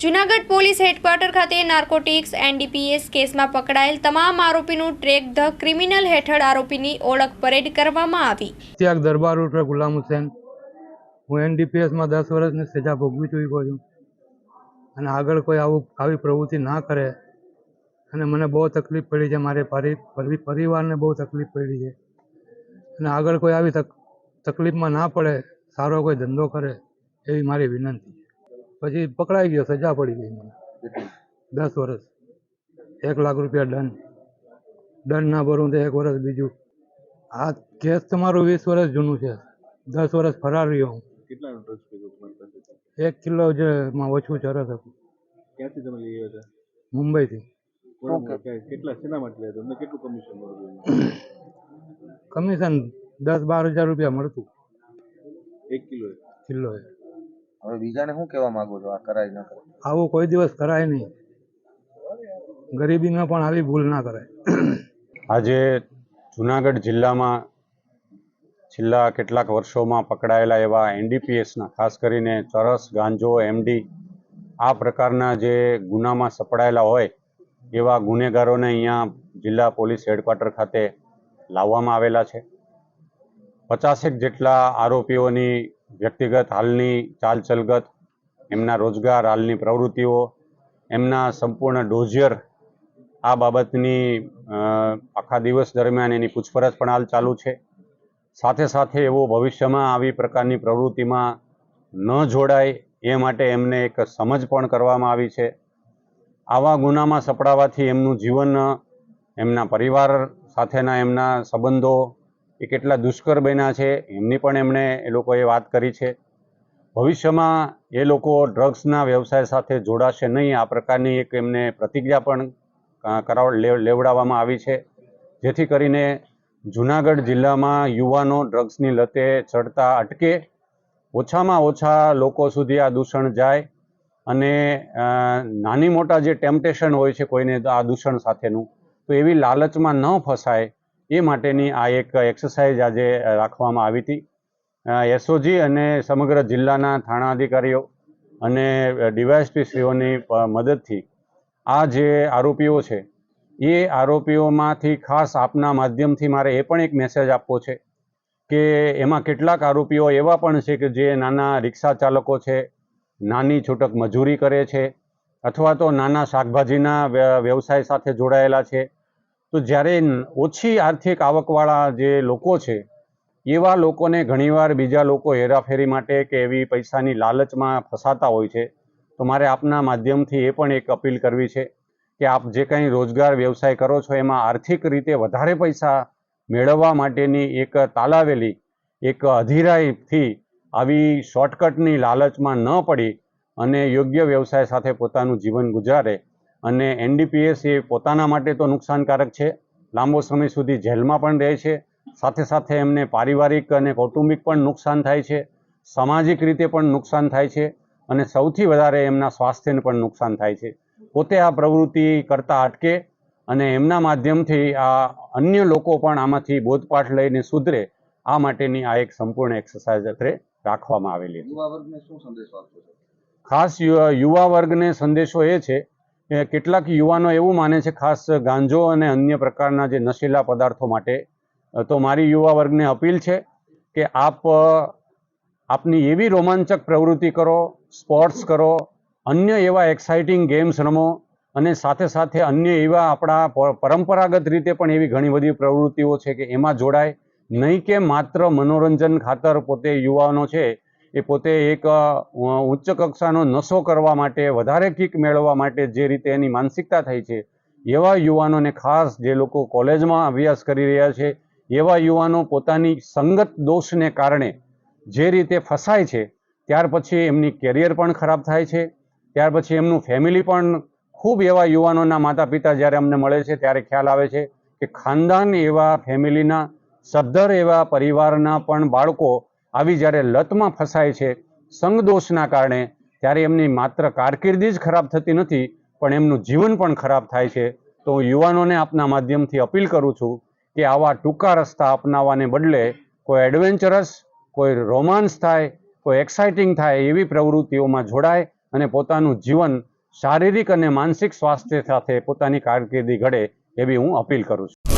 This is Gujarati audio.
જુનાગઢ પોલીસ હેડક્વાર્ટર ખાતે નાર્કોટિક્સ એનડીપીએસ કેસમાં પકડાયેલ તમામ આરોપીનું ટ્રેક ધ ક્રિમિનલ હેઠળ આરોપીની ઓળખ પરેડ કરવામાં આવી. ત્યાગ દરબાર ઉર્ફે ગુલામ હુસેન. હું એનડીપીએસમાં દસ વર્ષની સજા ભોગવી ચૂક્યો છું. અને આગળ કોઈ આવું, આવી પ્રવૃત્તિ ના કરે અને મને બહુ તકલીફ પડી છે. મારે પરી, પરી- પરિવારને બહુ તકલીફ પડી છે. અને આગળ કોઈ આવી તક, તકલીફમાં ના પડે, સારો કોઈ ધંધો કરે એવી મારી વિનંતી છે. પછી પકડાઈ ગયો સજા પડી ગઈ મને. દસ વર્ષ. એક લાખ રૂપિયા દંડ. દંડ ના ભરું તો એક વર્ષ બીજું. આ કેસ તમારું વીસ વર્ષ જૂનું છે. દસ વર્ષ ફરાર રહ્યો હું. એક કિલો જે માં ઓછું ચરસ હતું. ક્યાંથી તમે લઈ આવ્યા હતા? મુંબઈથી. કેટલા શેના માટે લઈ તમને કેટલું કમિશન મળ્યું કમિશન દસ બાર હજાર રૂપિયા મળતું. એક કિલો કિલો હવે બીજાને શું કહેવા માંગો છો? આ કરાય ન કરાય. આવું કોઈ દિવસ કરાય નહીં. ગરીબીમાં પણ આવી ભૂલ ના કરાય. આજે જુનાગઢ જિલ્લામાં છેલ્લા કેટલાક વર્ષોમાં પકડાયેલા એવા એનડીપીએસના ખાસ કરીને ચરસ ગાંજો એમડી આ પ્રકારના જે ગુનામાં સપડાયેલા હોય એવા ગુનેગારોને અહીંયા જિલ્લા પોલીસ હેડક્વાર્ટર ખાતે લાવવામાં આવેલા છે. પચાસેક જેટલા આરોપીઓની વ્યક્તિગત હાલની ચાલચલગત, એમના રોજગાર, હાલની પ્રવૃત્તિઓ, એમના સંપૂર્ણ ડોઝિયર, આ બાબતની આખા દિવસ દરમિયાન એની પૂછપરછ પણ હાલ ચાલુ છે. સાથે સાથે એવો ભવિષ્યમાં આવી પ્રકારની પ્રવૃત્તિમાં ન જોડાય એ માટે એમને એક સમજ પણ કરવામાં આવી છે. આવા ગુનામાં સપડાવવાથી એમનું જીવન, એમના પરિવાર સાથેના એમના સંબંધો એ કેટલા દુષ્કર બન્યા છે, એમની પણ એમણે એ લોકોએ વાત કરી છે. ભવિષ્યમાં એ લોકો ડ્રગ્સના વ્યવસાય સાથે જોડાશે નહીં, આ પ્રકારની એક એમને પ્રતિજ્ઞા પણ કરાવ, લેવ- લેવડાવવામાં આવી છે. જેથી કરીને જુનાગઢ જિલ્લામાં યુવાનો ડ્રગ્સની લતે ચડતા અટકે, ઓછામાં ઓછા લોકો સુધી આ દૂષણ જાય અને નાની મોટા જે ટેમ્પટેશન હોય છે કોઈને આ દૂષણ સાથેનું, તો એવી લાલચમાં ન ફસાય એ માટેની આ એક એક્સરસાઇઝ આજે રાખવામાં આવી હતી. એસઓજી અને સમગ્ર જિલ્લાના થાણા અધિકારીઓ અને ડીવાયએસપીશ્રીઓની મદદથી આ જે આરોપીઓ છે, એ આરોપીઓમાંથી ખાસ આપના માધ્યમથી મારે એ પણ એક મેસેજ આપવો છે કે એમાં કેટલાક આરોપીઓ એવા પણ છે કે જે નાના રિક્ષા ચાલકો છે, નાની છૂટક મજૂરી કરે છે, અથવા તો નાના શાકભાજીના વ્ય- વ્યવસાય સાથે જોડાયેલા છે તો જ્યારે ઓછી આર્થિક આવકવાળા જે લોકો છે, એવા લોકોને ઘણીવાર બીજા લોકો હેરાફેરી માટે કે એવી પૈસાની લાલચમાં ફસાતા હોય છે. તો મારે આપના માધ્યમથી એ પણ એક અપીલ કરવી છે કે આપ જે કંઈ રોજગાર વ્યવસાય કરો છો, એમાં આર્થિક રીતે વધારે પૈસા મેળવવા માટેની એક તાલાવેલી, એક અધીરાઈથી આવી શોર્ટકટની લાલચમાં ન પડી અને યોગ્ય વ્યવસાય સાથે પોતાનું જીવન ગુજારે. અને એનડીપીએસ એ પોતાના માટે તો નુકસાનકારક છે. લાંબો સમય સુધી જેલમાં પણ રહે છે. સાથે સાથે એમને પારિવારિક અને કૌટુંબિક પણ નુકસાન થાય છે. સામાજિક રીતે પણ નુકસાન થાય છે અને સૌથી વધારે એમના સ્વાસ્થ્યને પણ નુકસાન થાય છે. પોતે આ પ્રવૃત્તિ કરતા અટકે અને એમના માધ્યમથી આ અન્ય લોકો પણ આમાંથી બોધપાઠ લઈને સુધરે આ માટેની આ એક સંપૂર્ણ એક્સરસાઇઝ અત્રે રાખવામાં આવેલી ખાસ યુવા વર્ગને સંદેશો એ છે કેટલાક યુવાનો એવું માને છે, ખાસ ગાંજો અને અન્ય પ્રકારના જે નશીલા પદાર્થો માટે તો મારી યુવા વર્ગને અપીલ છે કે આપ આપની એવી રોમાંચક પ્રવૃત્તિ કરો, સ્પોર્ટ્સ કરો, અન્ય એવા એક્સાઇટિંગ ગેમ્સ રમો અને સાથે સાથે અન્ય એવા આપણા પરંપરાગત રીતે પણ એવી ઘણી બધી પ્રવૃત્તિઓ છે કે એમાં જોડાય. નહીં કે માત્ર મનોરંજન ખાતર પોતે યુવાનો છે એ પોતે એક ઉચ્ચ કક્ષાનો નશો કરવા માટે, વધારે કિક મેળવવા માટે જે રીતે એની માનસિકતા થઈ છે, એવા યુવાનોને ખાસ જે લોકો કોલેજમાં અભ્યાસ કરી રહ્યા છે, એવા યુવાનો પોતાની સંગત દોષને કારણે જે રીતે ફસાય છે, ત્યાર પછી એમની કેરિયર પણ ખરાબ થાય છે, ત્યાર પછી એમનું ફેમિલી પણ ખૂબ એવા યુવાનોના માતા પિતા જ્યારે અમને મળે છે, ત્યારે ખ્યાલ આવે છે કે ખાનદાન એવા ફેમિલીના, સદ્ધર એવા પરિવારના પણ બાળકો આવી જ્યારે લતમાં ફસાય છે, સંગદોષના કારણે, ત્યારે એમની માત્ર કારકિર્દી જ ખરાબ થતી નથી, પણ એમનું જીવન પણ ખરાબ થાય છે. તો હું યુવાનોને આપના માધ્યમથી અપીલ કરું છું કે આવા ટૂંકા રસ્તા અપનાવવાને બદલે કોઈ એડવેન્ચરસ, કોઈ રોમાન્સ થાય, કોઈ એક્સાઇટિંગ થાય એવી પ્રવૃત્તિઓમાં જોડાય અને પોતાનું જીવન શારીરિક અને માનસિક સ્વાસ્થ્ય સાથે પોતાની કારકિર્દી ઘડે એવી હું અપીલ કરું છું.